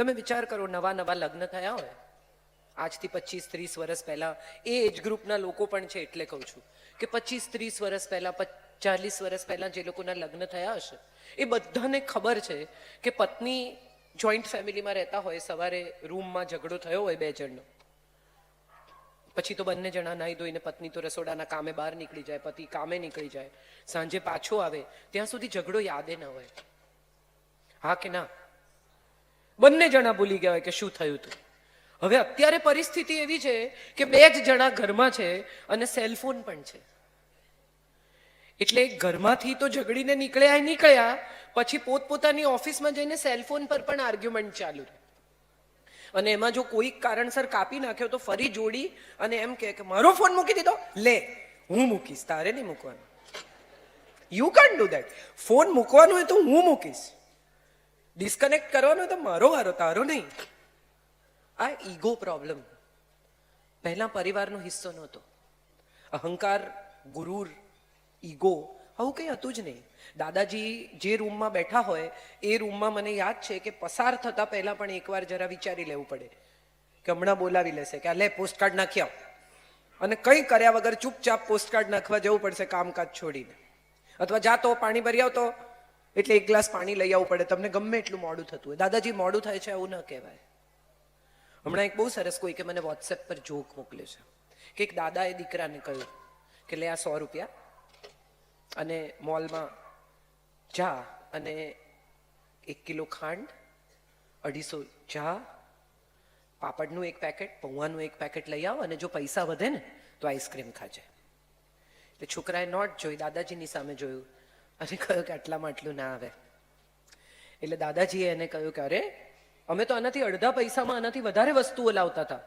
તમે વિચાર કરો, નવા નવા લગ્ન થયા હોય. આજથી પચીસ ત્રીસ વર્ષ પહેલા, એ એજ ગ્રુપના લોકો પણ છે એટલે કહું છું કે પચીસ ત્રીસ વર્ષ પહેલા ચાલીસ વર્ષ પહેલા જે લોકોના લગ્ન થયા હશે, એ બધાને ખબર છે કે પત્ની જોઈન્ટ ફેમિલીમાં રહેતા હોય, સવારે રૂમમાં ઝઘડો થયો હોય બે જણનો. પછી તો બંને જણા નાહી ધોઈને પત્ની તો રસોડાના કામે બહાર નીકળી જાય, પતિ કામે નીકળી જાય, સાંજે પાછો આવે, ત્યાં સુધી ઝઘડો યાદે ન હોય. હા કે ના? બંને જણા ભૂલી ગયા હોય કે શું થયું હતું હવે અત્યારે પરિસ્થિતિ એવી છે કે બે જ જણા ઘરમાં છે અને સેલફોન પણ છે. એટલે ઘરમાંથી તો ઝઘડીને નીકળ્યા નીકળ્યા, પછી પોતપોતાની ઓફિસમાં જઈને સેલફોન પર પણ આર્ગ્યુમેન્ટ ચાલુ અને એમાં જો કોઈ કારણસર કાપી નાખ્યો તો ફરી જોડી અને એમ કે મારો ફોન મૂકી દીધો? લે, હું મૂકીશ, તારે નહીં મૂકવાનું. You can't do that phone મૂકવાનો હોય તો હું મૂકીશ. ડિસ્કનેક્ટ કરવાનો તો મારો વારો, તારો નહીં. આ ઈગો પ્રોબ્લેમ પહેલા પરિવારનો હિસ્સો નહોતો. અહંકાર, ગુરુર, ઈગો, આવું કંઈ હતું જ નહીં. દાદાજી જે રૂમમાં બેઠા હોય, એ રૂમમાં મને યાદ છે કે પસાર થતા પહેલાં પણ એકવાર જરા વિચારી લેવું પડે. કે હમણાં બોલાવી લેશે કે આ લે પોસ્ટકાર્ડ નાખી આવ. અને કંઈ કર્યા વગર ચૂપચાપ પોસ્ટકાર્ડ નાખવા જવું પડશે કામકાજ છોડીને. અથવા જા તો પાણી ભરી આવતો એટલે એક ગ્લાસ પાણી લઈ આવવું પડે. તમને ગમે એટલું મોડું થતું હોય. દાદાજી, મોડું થાય છે એવું ન કહેવાય. હમણાં એક બહુ સરસ કોઈ કે મને વોટ્સએપ પર જોક મોકલ્યો છે કે એક દાદાએ દીકરાને કહ્યું કે લે આ સો રૂપિયા અને મોલમાં જા અને એક કિલો ખાંડ, અઢીસો ચા, પાપડનું એક પેકેટ પૌવાનું એક પેકેટ લઈ આવો અને જો પૈસા વધે ને તો આઈસ્ક્રીમ ખાજે. એટલે છોકરાએ નોટ જોઈ, દાદાજીની સામે જોયું. અને કહ્યું કે આટલામાં આટલું ના આવે. એટલે દાદાજીએ એને કહ્યું કે અરે, અમે તો આનાથી અડધા પૈસામાં આનાથી વધારે વસ્તુઓ લાવતા હતા.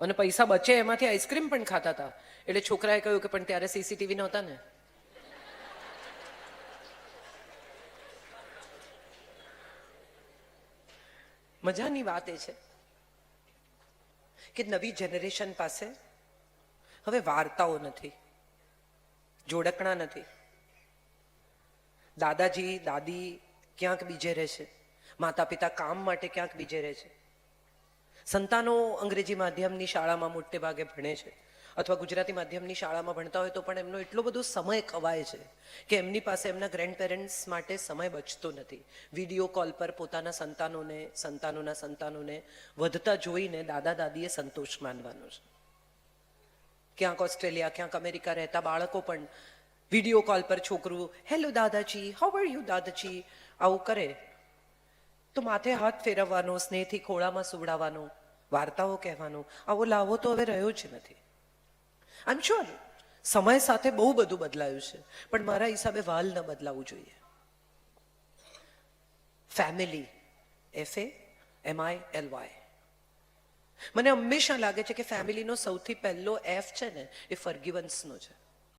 અને પૈસા બચે એમાંથી આઈસ્ક્રીમ પણ ખાતા હતા. એટલે છોકરાએ કહ્યું કે પણ ત્યારે સીસીટીવી નહોતા ને. મજાની વાત એ છે કે નવી જનરેશન પાસે હવે વાર્તાઓ નથી, જોડકણા નથી. દાદાજી, દાદી ક્યાંક બીજે રહે છે. માતા પિતા કામ માટે ક્યાંક બીજે રહે છે. સંતાનો અંગ્રેજી માધ્યમની શાળામાં મોટે ભાગે ભણે છે. અથવા ગુજરાતી માધ્યમની શાળામાં ભણતા હોય તો પણ એમનો એટલો બધો સમય ખવાય છે કે એમની પાસે એમના ગ્રેન્ડ પેરેન્ટ્સ માટે સમય બચતો નથી. વીડિયો કોલ પર પોતાના સંતાનોને, સંતાનોના સંતાનોને વધતા જોઈને દાદા, દાદીએ સંતોષ માનવાનો છે. ક્યાંક ઓસ્ટ્રેલિયા, ક્યાંક અમેરિકા રહેતા બાળકો પણ વીડિયો કોલ પર છોકરું હેલો દાદાજી હાઉ આર યુ દાદાજી? આવું કરે. તો માથે હાથ ફેરવવાનો, સ્નેહથી ખોળામાં સુવડાવવાનો, વાર્તાઓ કહેવાનો. આવો લાવો તો હવે રહ્યો જ નથી. આઈ એમ સમય સાથે બહુ બધું બદલાયું છે, પણ મારા હિસાબે વાલ ન બદલાવવું જોઈએ. Family F A M I L Y મને હંમેશા લાગે છે કે ફેમિલીનો સૌથી પહેલો એફ છે ને, એ ફર્ગિવન્સનો છે.